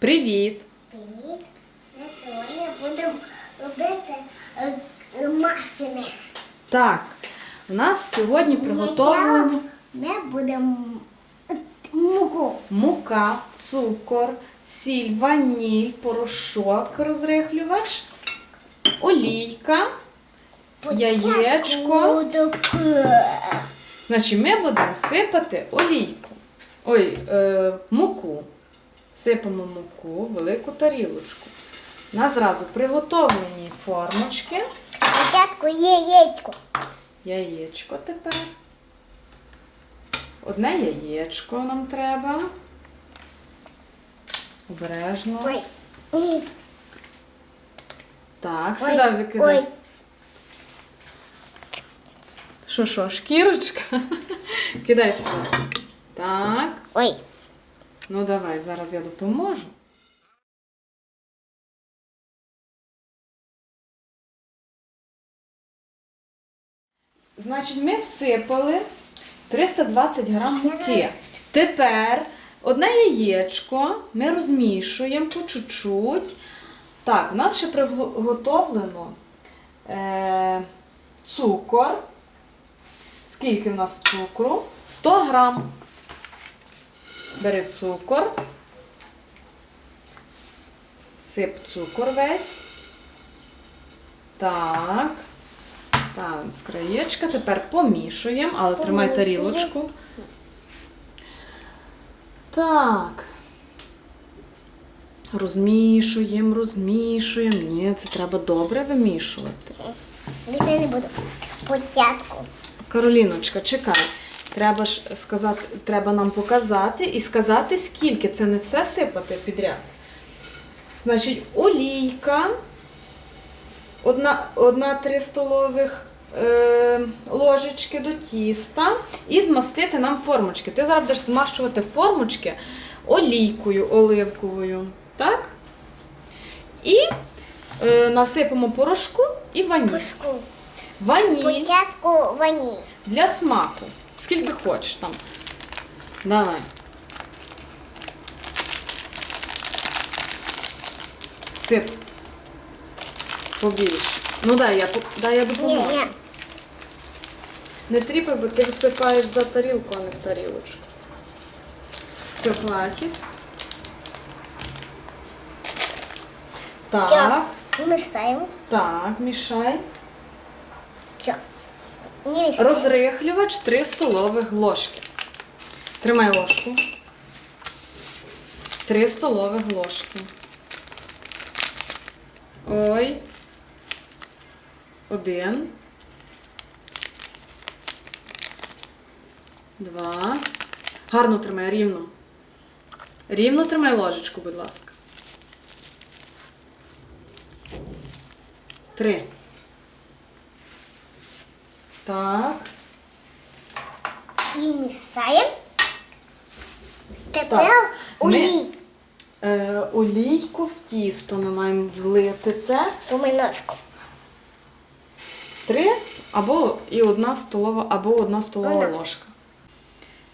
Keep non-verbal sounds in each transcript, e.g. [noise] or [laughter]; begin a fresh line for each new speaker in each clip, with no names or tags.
Привіт!
Привіт! Ми сьогодні будемо робити е, е, мафіни.
Так, у нас сьогодні приготовлено
Ми будемо муку.
мука, цукор, сіль, ваніль, порошок, розрихлювач, олійка. Яєчко. Значить, ми будемо сипати олійку. Ой, е, муку. Сипемо муку в велику тарілочку. У нас зразу приготовлені формочки.
Спочатку яєчко.
Яєчко тепер. Одне яєчко нам треба. Обережно.
Ой.
Так, сюди викидай. Що, що, шкірочка? [laughs] Кидай сюди. Так.
Ой.
Ну давай, зараз я допоможу. Значить, ми всипали 320 грам муки. Тепер одне яєчко ми розмішуємо по чуть-чуть. Так, у нас ще приготовлено е, цукор. Скільки в нас цукру? 100 грам. Бери цукор. Сип цукор весь. Так. Ставимо з краєчка. Тепер помішуємо, але тримай тарілочку. Так. Розмішуємо, розмішуємо. Ні, це треба добре вимішувати.
Це не будемо. Спочатку.
Кароліночка, чекай. Треба ж сказати, треба нам показати і сказати, скільки це не все сипати підряд. Значить, олійка, одна, одна три столових е, ложечки до тіста і змастити нам формочки. Ти зараз будеш змащувати формочки олійкою оливковою. Так? І е, насипемо порошку і ваніль. Ваніль.
Спочатку ваніль.
Для смаку. Скільки хочеш там. Давай. Сип. Побільше. Ну дай я, дай я допоможу.
ні.
Не тріпай, бо ти висипаєш за тарілку, а не в тарілочку. Все, хватить. Так,
Все. Мисаємо.
так, мішай.
Не.
Розрихлювач 3 столових ложки. Тримай ложку. 3 столових ложки. Ой. Один. Два. Гарно тримай, рівно. Рівно тримай ложечку, будь ласка. Три. Так.
І місаємо. Тепер олій.
Е, олійку в тісто ми маємо влити це.
Поминочку.
Три або і одна столова, або одна столова
Одна.
ложка.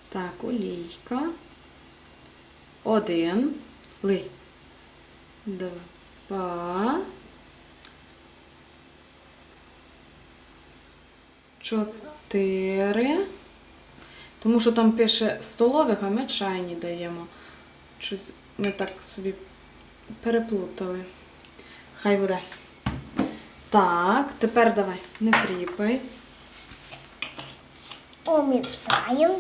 Так, олійка. Один. Лий. Два. Чотири. Тому що там пише столових, а ми чайні даємо. Щось ми так собі переплутали. Хай буде. Так, тепер давай, не тріпай.
Помішаємо.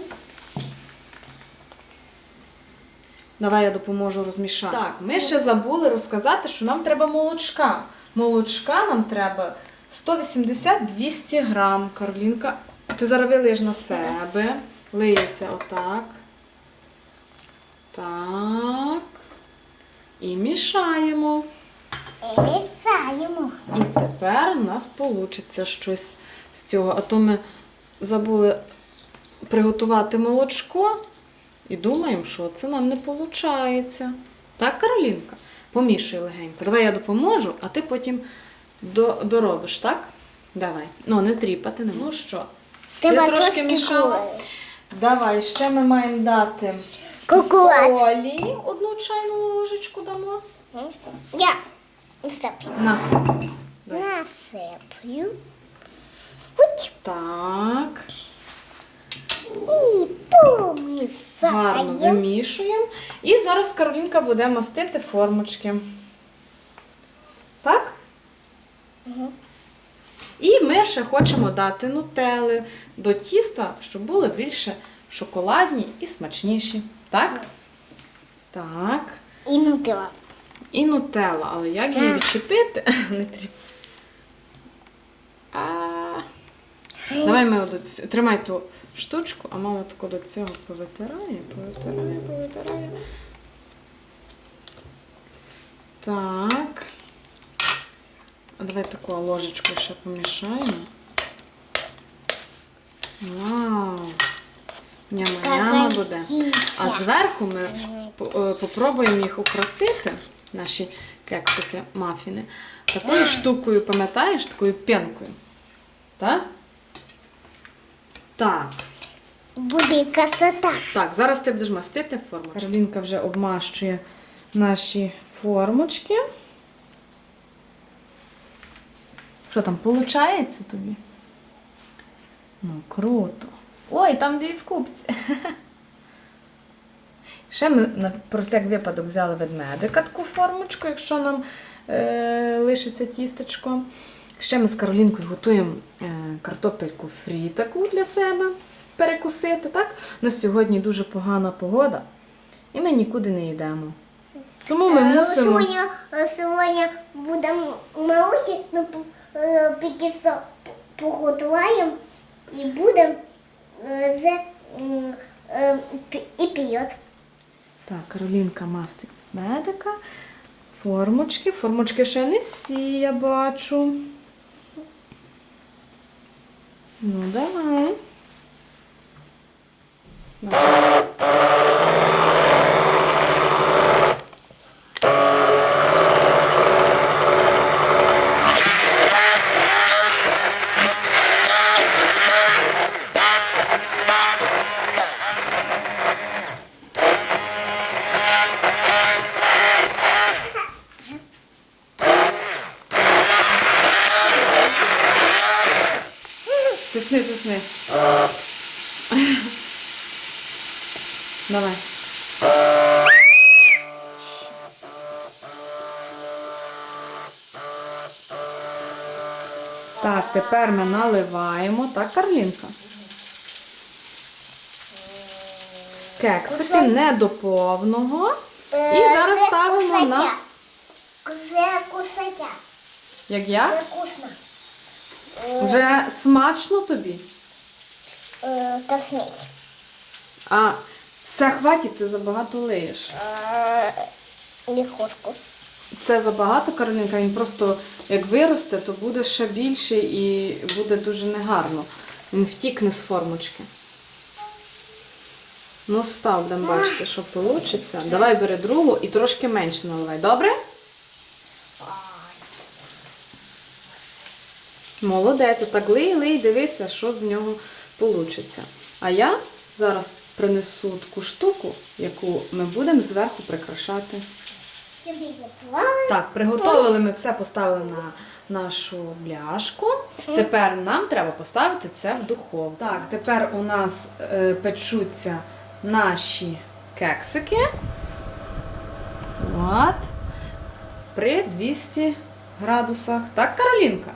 Давай я допоможу розмішати. Так, ми ще забули розказати, що нам треба молочка. Молочка нам треба 180-200 грам. Каролінка, ти зараз вилиєш на себе. Лиється отак. Так. І мішаємо.
І місаємо.
І тепер у нас вийде щось з цього. А то ми забули приготувати молочко і думаємо, що це нам не виходить. Так, Каролінка? Помішуй легенько. Давай я допоможу, а ти потім до- доробиш, так? Давай. Ну, не тріпати не Ну що?
Треба
ти трошки мішала? Давай, ще ми маємо дати
Кукурат.
солі одну чайну ложечку дамо.
Я насиплю.
На.
Насиплю. Хоч.
Так.
І
Гарно вимішуємо. І зараз Каролінка буде мастити формочки. Так? І ми ще хочемо дати нутели до тіста, щоб були більше шоколадні і смачніші. Так? Так.
І нутила.
І нутелла, але як її відчепити? [laughs] Не. А... Давай ми от тримай ту штучку, а мама тако до цього повитирає, повитирає, повитирає. Так. Давай таку ложечку ще помішаємо. Вау! Няма-няма буде. А зверху ми е, попробуємо їх украсити, наші кексики, мафіни, такою штукою, пам'ятаєш, такою пенкою. Так? Так.
Буде красота.
Так, зараз ти будеш мастити форму. Каролінка вже обмащує наші формочки. Що там, виходить тобі? Ну, круто. Ой, там дві в купці. Ще ми на про всяк випадок взяли ведмедика таку формочку, якщо нам е, лишиться тістечко. Ще ми з Каролінкою готуємо е, картопельку фрі таку для себе перекусити. Так? У нас сьогодні дуже погана погода, і ми нікуди не йдемо. Тому ми
Е,
мусимо.
Сьогодні, е, сьогодні будемо научити, ну, е, поки що поготуємо і будемо е, е, і п'ють.
Так, Каролінка мастить медика. Формочки. Формочки ще не всі, я бачу. Ну, давай. Давай. Тисни. Давай. Так, тепер ми наливаємо. Так, Карлінка? Кексики не до повного. І зараз ставимо на.
кусача.
Як я? Вже смачно тобі?
Е, Космій.
А все хватить, ти забагато лиєш.
Е, Легкошку.
Це забагато, Каролінка, він просто як виросте, то буде ще більше і буде дуже негарно. Він втікне з формочки. Ну, став, бачити, що вийде. Давай бери другу і трошки менше наливай. Добре? Молодець, отак лий, лий, дивися, що з нього вийде. А я зараз принесу таку штуку, яку ми будемо зверху прикрашати. Так, приготовили ми все, поставили на нашу бляшку. Тепер нам треба поставити це в духовку. Так, тепер у нас е, печуться наші кексики. От. При 200 градусах. Так, Каролінка?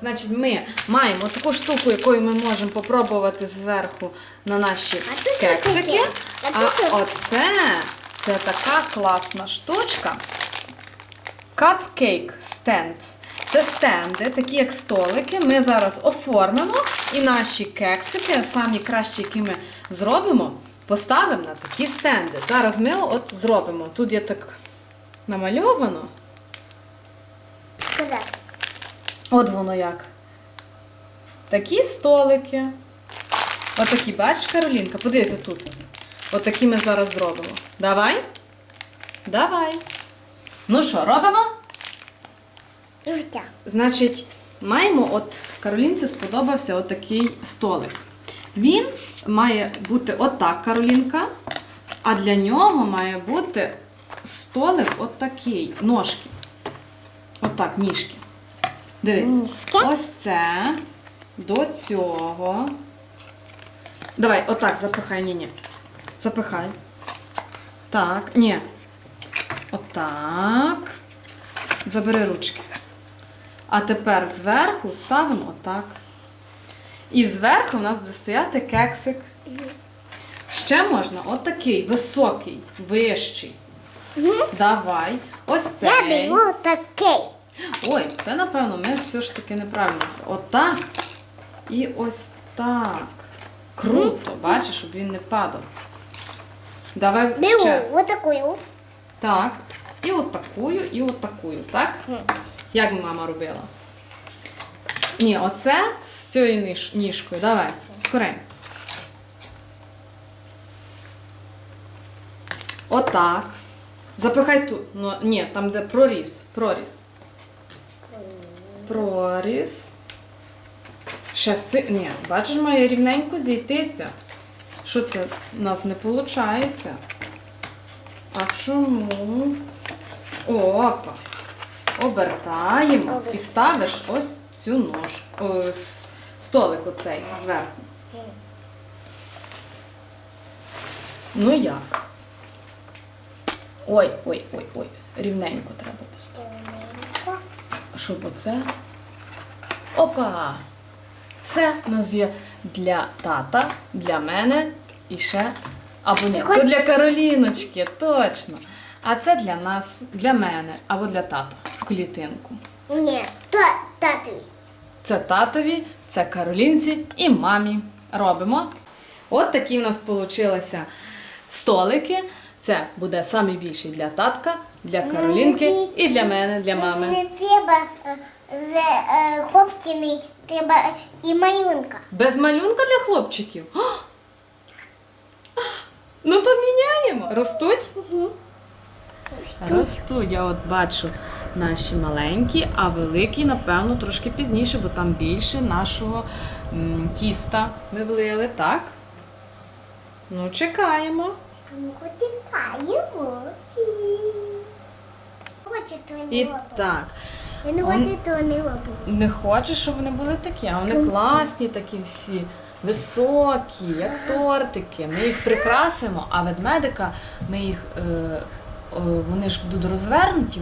Значить, ми маємо таку штуку, якою ми можемо попробувати зверху на наші
А
кексики.
А
А оце це така класна штучка. Cupcake stands. Це стенди, такі як столики. Ми зараз оформимо і наші кексики, самі кращі, які ми зробимо, поставимо на такі стенди. Зараз ми от зробимо. Тут є так намальовано.
Куди?
От воно як. Такі столики. Отакі, бачиш, Каролінка? Подивися тут. Отакі ми зараз зробимо. Давай. Давай. Ну що, робимо? Значить, маємо от Каролінці сподобався отакий столик. Він має бути отак, Каролінка, а для нього має бути столик отакий, ножки. Отак, ніжки. Дивись. Ось це до цього. Давай, отак, запихай, ні, ні. Запихай. Так, ні. Отак. Забери ручки. А тепер зверху ставимо отак. І зверху у нас буде стояти кексик. Ще можна отакий, високий, вищий. Давай. Ось
Я
цей.
беру такий.
Ой, це напевно ми все ж таки неправильно. Отак і ось так. Круто, бачиш, щоб він не падав. Давай
Беру
ще.
отакую.
Так. І отакую, і отакую, так? Як мама робила? Ні, оце з цією ніж, ніжкою. Давай, скоренько. Отак. Запихай тут. Ну, ні, там де проріз. Проріз. Проріз. Ще си... Ні, бачиш, має рівненько зійтися. Що це у нас не виходить? А чому? Опа. Обертаємо і ставиш ось цю ножку. Ось столик оцей зверху. Ну як? Ой, ой, ой, ой. Рівненько треба поставити. Щоб оце. Опа! Це у нас є для тата, для мене і ще. Або ні, це для Кароліночки, точно. А це для нас, для мене, або для тата в клітинку.
Ні, та, татові.
Це татові, це Каролінці і мамі. Робимо. От такі в нас получилися столики. Це буде найбільший для татка, для Каролінки і для мене, для мами.
Не треба е, з е, хлопчини, треба і малюнка.
Без малюнка для хлопчиків. О! Ну то міняємо. Ростуть? Ростуть. Я от бачу наші маленькі, а великі, напевно, трошки пізніше, бо там більше нашого м, тіста ми влили, так? Ну, чекаємо.
Ну, Потікаємо.
І так.
Я не хочу то не роблю.
Не хочеш, щоб вони були такі, а вони класні такі всі, високі, як тортики. Ми їх прикрасимо, а ведмедика ми їх, е, вони ж будуть розвернуті,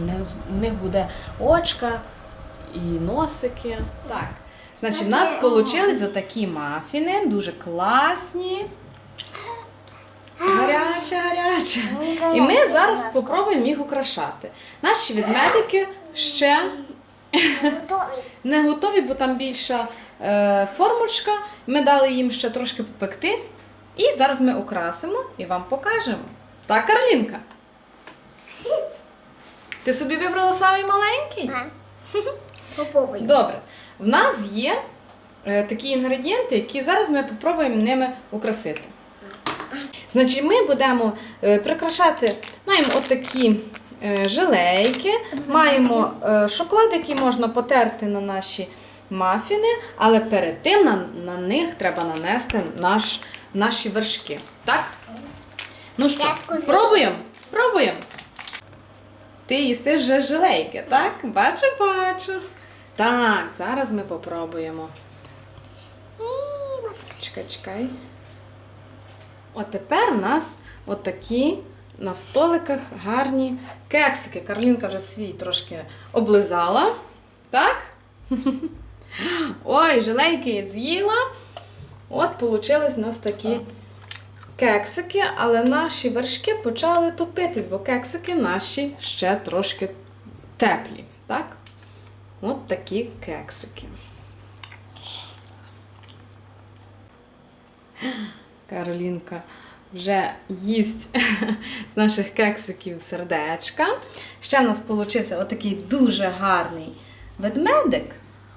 в них буде очка і носики. Так. Значить, в нас вийшли такі мафіни, дуже класні. Гаряче, гаряче. І ми зараз спробуємо їх украшати. Наші ведмедики ще не готові, бо там більша е, формочка. Ми дали їм ще трошки попектись. І зараз ми окрасимо і вам покажемо. Так, Карлінка? Ти собі вибрала самий маленький? Добре. В нас є е, такі інгредієнти, які зараз ми спробуємо ними украсити. Значить, ми будемо е, прикрашати, маємо отакі е, жилейки, маємо е, шоколад, який можна потерти на наші мафіни, але перед тим на, на них треба нанести наш, наші вершки. Так? Ну що, пробуємо? Пробуємо. Ти їси вже жилейки, так? Бачу, бачу. Так, зараз ми попробуємо. Чекай, чекай. От тепер у нас отакі на столиках гарні кексики. Карлінка вже свій трошки облизала. Так? Ой, жилейки я з'їла. От получились у нас такі кексики, але наші вершки почали топитись, бо кексики наші ще трошки теплі. Так? От такі кексики. Каролінка вже їсть з наших кексиків сердечка. Ще в нас вийшов отакий дуже гарний ведмедик,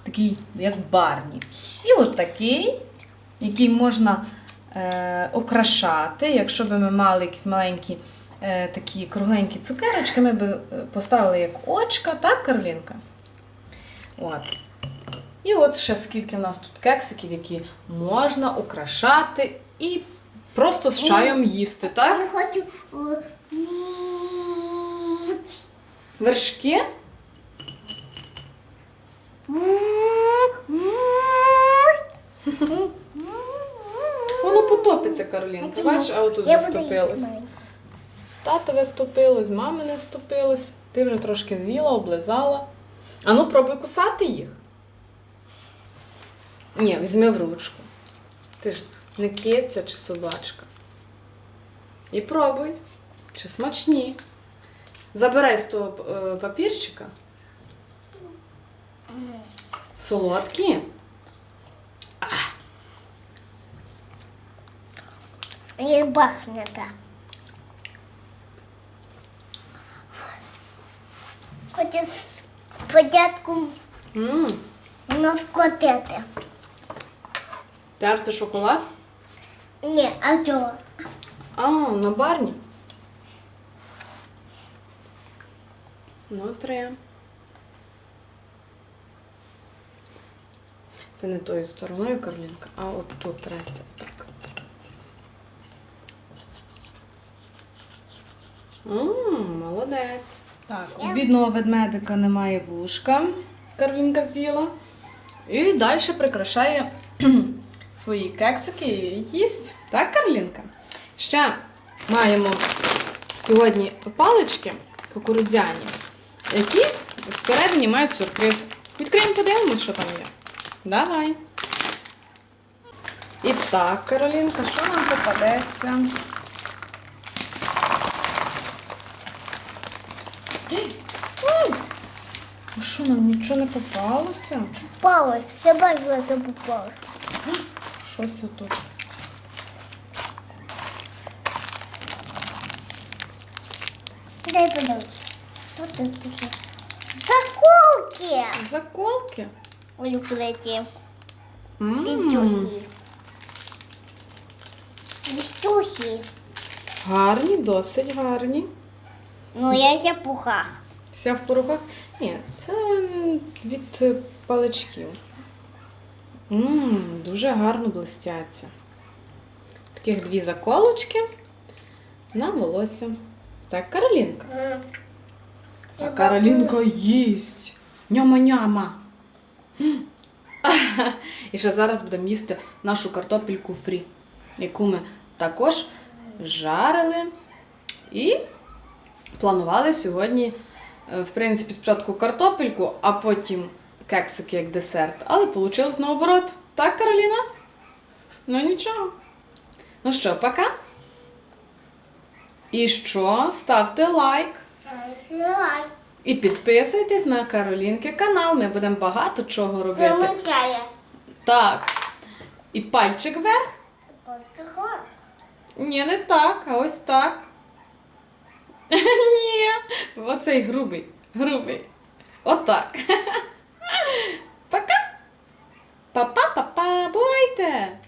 такий, як барні. І от такий, який можна е, окрашати. Якщо б ми мали якісь маленькі е, такі кругленькі цукерочки, ми б е, поставили як очка, так, Каролінка? От. І от ще скільки в нас тут кексиків, які можна украшати і просто з чаєм їсти, так?
Я хочу е,
Вершки. Воно потопиться, Каролінка. Бачиш, а отут
Я буду їсти маленьку.
Тато виступилось, мами не ступилось. Ти вже трошки з'їла, облизала. А ну пробуй кусати їх. Ні, візьми в ручку. Ти ж не киця чи собачка. І пробуй. Чи смачні. Забирай з того е, папірчика. Солодкі.
Не бахне так. Хочу спочатку
М,
навкотити.
Терти шоколад.
Ні, а чого?
А, на барні. Ну, три. Це не тою стороною, Карлінка, а от тут треться. Так. Ммм, молодець. Так, у бідного ведмедика немає вушка. Карвінка з'їла. І далі прикрашає свої кексики і їсть. Так, Карлінка? Ще маємо сьогодні палички кукурудзяні, які всередині мають сюрприз. Відкриємо, подивимось, що там є. Давай. І так, Каролінка, що нам попадеться? А що нам нічого не попалося?
Попало. Я бачила, що попало.
Щось отут.
Дай подивись. Тут це таке. Заколки!
Заколки.
Ой.
М.
Відюсі. Відюсі.
Гарні, досить гарні.
Ну, я в пухах.
Вся в порухах. Ні, це від паличків. Мм, дуже гарно блистяться. Таких дві заколочки на волосся. Так, Каролінка. А Каролінка їсть. Няма-няма. І ще зараз будемо їсти нашу картопельку фрі, яку ми також жарили і планували сьогодні, е, в принципі, спочатку картопельку, а потім кексики як десерт. Але вийшло наоборот. Так, Кароліна? Ну нічого. Ну що, пока? І що? Ставте лайк.
Давай.
І підписуйтесь на Каролінки канал. Ми будемо багато чого робити.
Замикає.
Так. І пальчик вверх. Ні, не так, а ось так. [laughs] Ні. Оцей грубий. Грубий. Отак. [laughs] Пока! Па-па-па-па! Бувайте!